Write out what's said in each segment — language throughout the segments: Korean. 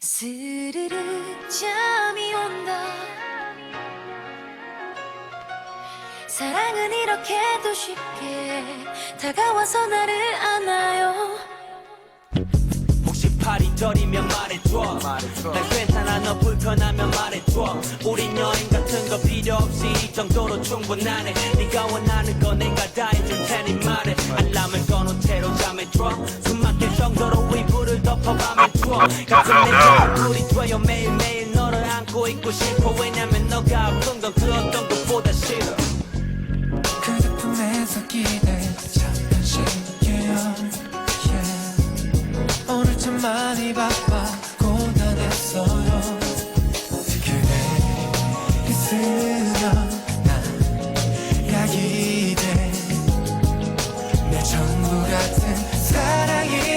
스르르 잠이 온다. 사랑은 이렇게도 쉽게 다가와서 나를 안아요. 혹시 팔이 저리면 말해줘. 난 괜찮아 너 불편하면 말해줘. 우린 여행 같은 거 필요 없이 이 정도로 충분하네. 네가 원하는 거 내가 다 해줄 테니 말해. 알람을 꺼놓은 채로 잠에 들어 추워 같은 내 겨울이 돼요 매일매일 너를 안고 있고 싶어. 왜냐면 너가 아픈 건그 어떤 것보다 싫어. 그대 품에서 기대 잠깐 쉴게요 yeah. 오늘 참 많이 바빠 고단했어요. 그대 있으면 난 약이 돼내 전부 같은 사랑이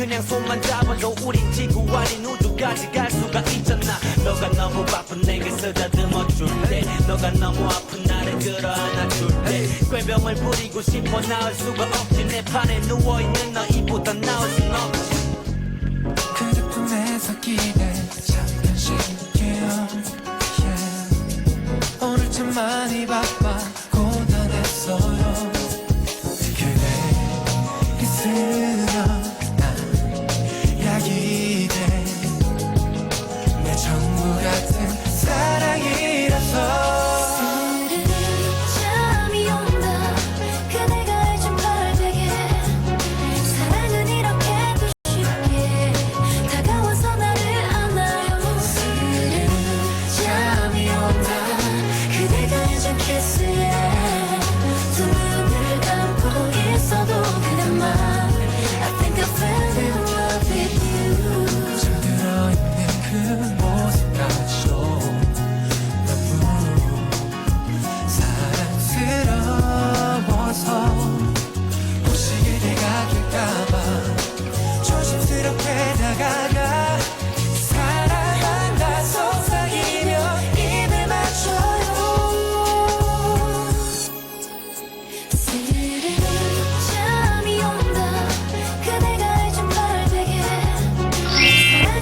그냥 손만 잡아도 우린 지구 아닌 우주까지 갈 수가 있잖아. 너가 너무 바쁜 내게 쓰다듬어 줄때 너가 너무 아픈 나를 끌어안아 줄때 꾀병을 부리고 싶어 나을 수가 없지. 내 판에 누워있는 너희보다 나을 순 없지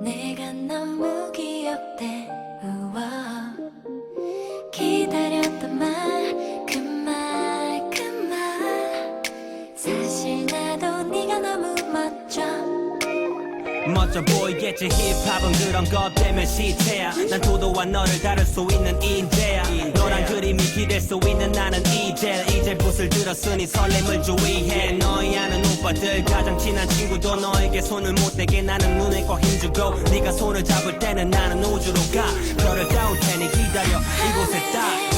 내가 너무 귀엽대. 우와 멋져 보이겠지. 힙합은 그런 것 때문에 시체야. 난 도도한 너를 다룰 수 있는 인재야. 너란 그림이 기댈 수 있는 나는 이제 이제 붓을 들었으니 설렘을 주의해. 너희 아는 오빠들 가장 친한 친구도 너에게 손을 못 대게 나는 눈에 꼭 힘주고 네가 손을 잡을 때는 나는 우주로 가. 별을 따올 테니 기다려. 이곳에 딱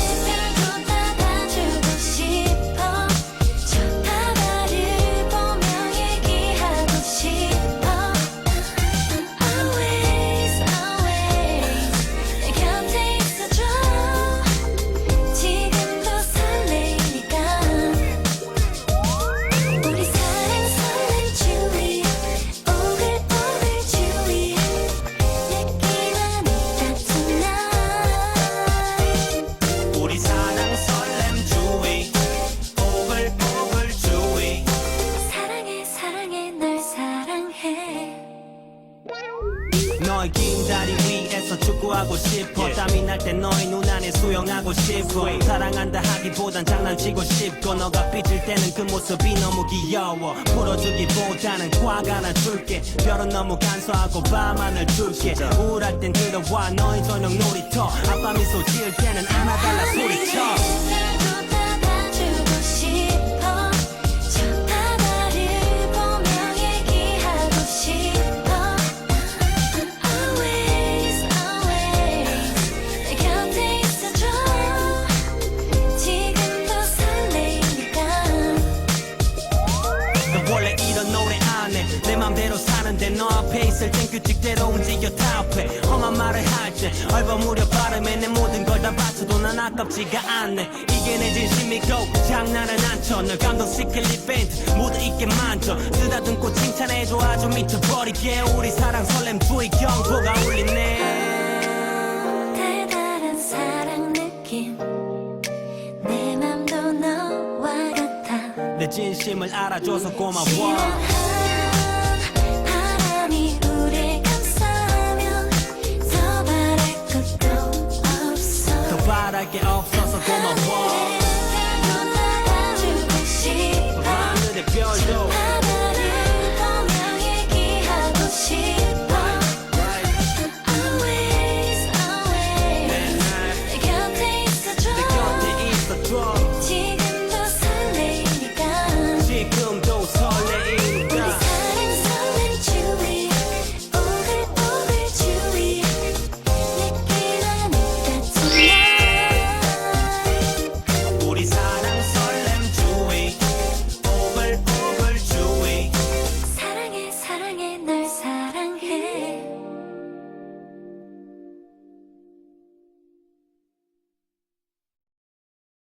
너의 긴 다리 위에서 축구하고 싶어. 땀이 날 때 너의 눈 안에 수영하고 싶어. 사랑한다 하기보단 장난치고 싶고. 너가 삐질 때는 그 모습이 너무 귀여워. 풀어주기보다는 꽉 안아줄게. 별은 너무 간소하고 밤하늘 줄게. 우울할 땐 들어와. 너의 저녁 놀이터. 아빠 미소 지을 때는 안아달라 소리쳐 맘대로 사는데 너 앞에 있을 땐 규칙대로 움직여 타협해. 험한 말을 할때 얼버무려 발음에 내 모든 걸 다 바쳐도 난 아깝지가 않네. 이게 내 진심이고 장난은 안쳐. 널 감동시킬 이벤트 모두 있게 만져. 쓰다듬고 칭찬해줘. 아주 미쳐버리게. 우리 사랑 설렘 두의 경보가 울리네. 달달한 사랑 느낌. 내 맘도 너와 같아. 내 진심을 알아줘서 고마워 더 바랄 것도 없어